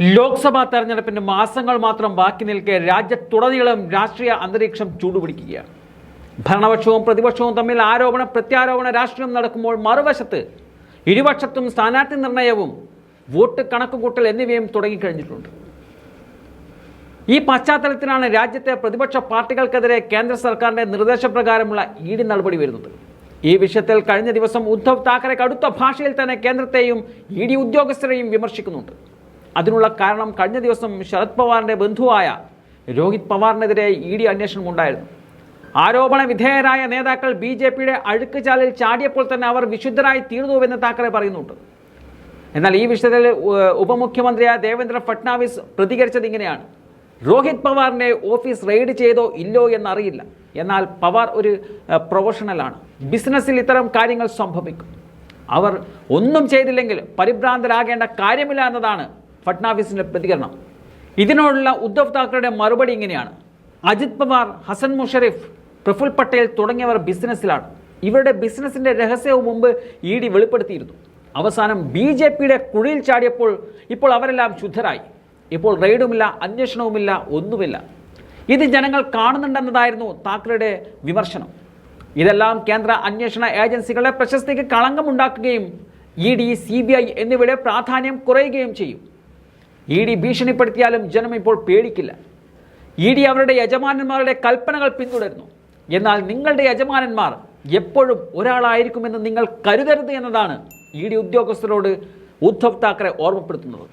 ലോക്സഭാ തെരഞ്ഞെടുപ്പിന് മാസങ്ങൾ മാത്രം ബാക്കി നിൽക്കെ രാജ്യത്തുടനീളം രാഷ്ട്രീയ അന്തരീക്ഷം ചൂടുപിടിക്കുകയാണ്. ഭരണപക്ഷവും പ്രതിപക്ഷവും തമ്മിൽ ആരോപണ പ്രത്യാരോപണ രാഷ്ട്രീയം നടക്കുമ്പോൾ മറുവശത്ത് ഇരുപക്ഷത്തും സ്ഥാനാർത്ഥി നിർണയവും വോട്ട് കണക്കുകൂട്ടൽ എന്നിവയും തുടങ്ങിക്കഴിഞ്ഞിട്ടുണ്ട്. ഈ പശ്ചാത്തലത്തിലാണ് രാജ്യത്തെ പ്രതിപക്ഷ പാർട്ടികൾക്കെതിരെ കേന്ദ്ര സർക്കാരിന്റെ നിർദ്ദേശപ്രകാരമുള്ള ഇ ഡി നടപടി വരുന്നത്. ഈ വിഷയത്തിൽ കഴിഞ്ഞ ദിവസം ഉദ്ധവ് താക്കറെ കടുത്ത ഭാഷയിൽ തന്നെ കേന്ദ്രത്തെയും ഇ ഡി ഉദ്യോഗസ്ഥരെയും വിമർശിക്കുന്നുണ്ട്. അതിനുള്ള കാരണം കഴിഞ്ഞ ദിവസം ശരത് പവാറിന്റെ ബന്ധുവായ രോഹിത് പവാറിനെതിരെ ഇ ഡി അന്വേഷണം ഉണ്ടായിരുന്നു. ആരോപണ വിധേയരായ നേതാക്കൾ ബി ജെ പിയുടെ അഴുക്കുചാലിൽ ചാടിയപ്പോൾ തന്നെ അവർ വിശുദ്ധരായി തീർന്നുവെന്ന് താക്കറെ പറയുന്നുണ്ട്. എന്നാൽ ഈ വിഷയത്തിൽ ഉപമുഖ്യമന്ത്രിയായ ദേവേന്ദ്ര ഫട്നാവിസ് പ്രതികരിച്ചത് ഇങ്ങനെയാണ്. രോഹിത് പവാറിനെ ഓഫീസ് റെയ്ഡ് ചെയ്തോ ഇല്ലോ എന്നറിയില്ല. എന്നാൽ പവാർ ഒരു പ്രൊഫഷണലാണ്. ബിസിനസ്സിൽ ഇത്തരം കാര്യങ്ങൾ സംഭവിക്കും. അവർ ഒന്നും ചെയ്തില്ലെങ്കിൽ പരിഭ്രാന്തരാകേണ്ട കാര്യമില്ല എന്നതാണ് ഫട്നാവിസിന്റെ പ്രതികരണം. ഇതിനോടുള്ള ഉദ്ധവ് താക്കറയുടെ മറുപടി ഇങ്ങനെയാണ്. അജിത് പവാർ ഹസൻ മുഷറിഫ് പ്രഫുൽ പട്ടേൽ തുടങ്ങിയവർ ബിസിനസ്സിലാണ്. ഇവരുടെ ബിസിനസ്സിന്റെ രഹസ്യവും മുമ്പ് ഇ ഡി വെളിപ്പെടുത്തിയിരുന്നു. അവസാനം ബി ജെ പിയുടെ കുഴിയിൽ ചാടിയപ്പോൾ ഇപ്പോൾ അവരെല്ലാം ശുദ്ധരായി. ഇപ്പോൾ റെയ്ഡുമില്ല അന്വേഷണവുമില്ല ഒന്നുമില്ല. ഇത് ജനങ്ങൾ കാണുന്നുണ്ടെന്നതായിരുന്നു താക്കറയുടെ വിമർശനം. ഇതെല്ലാം കേന്ദ്ര അന്വേഷണ ഏജൻസികളുടെ പ്രശസ്തിക്ക് കളങ്കമുണ്ടാക്കുകയും E D C B I എന്നിവയുടെ പ്രാധാന്യം കുറയുകയും ചെയ്യും. ഇ ഡി ഭീഷണിപ്പെടുത്തിയാലും ജനം ഇപ്പോൾ പേടിക്കില്ല. ഇ ഡി അവരുടെ യജമാനന്മാരുടെ കൽപ്പനകൾ പിന്തുടരുന്നു. എന്നാൽ നിങ്ങളുടെ യജമാനന്മാർ എപ്പോഴും ഒരാളായിരിക്കുമെന്ന് നിങ്ങൾ കരുതരുത് എന്നതാണ് ഇ ഡി ഉദ്യോഗസ്ഥരോട് ഉദ്ധവ് താക്കറെ ഓർമ്മപ്പെടുത്തുന്നത്.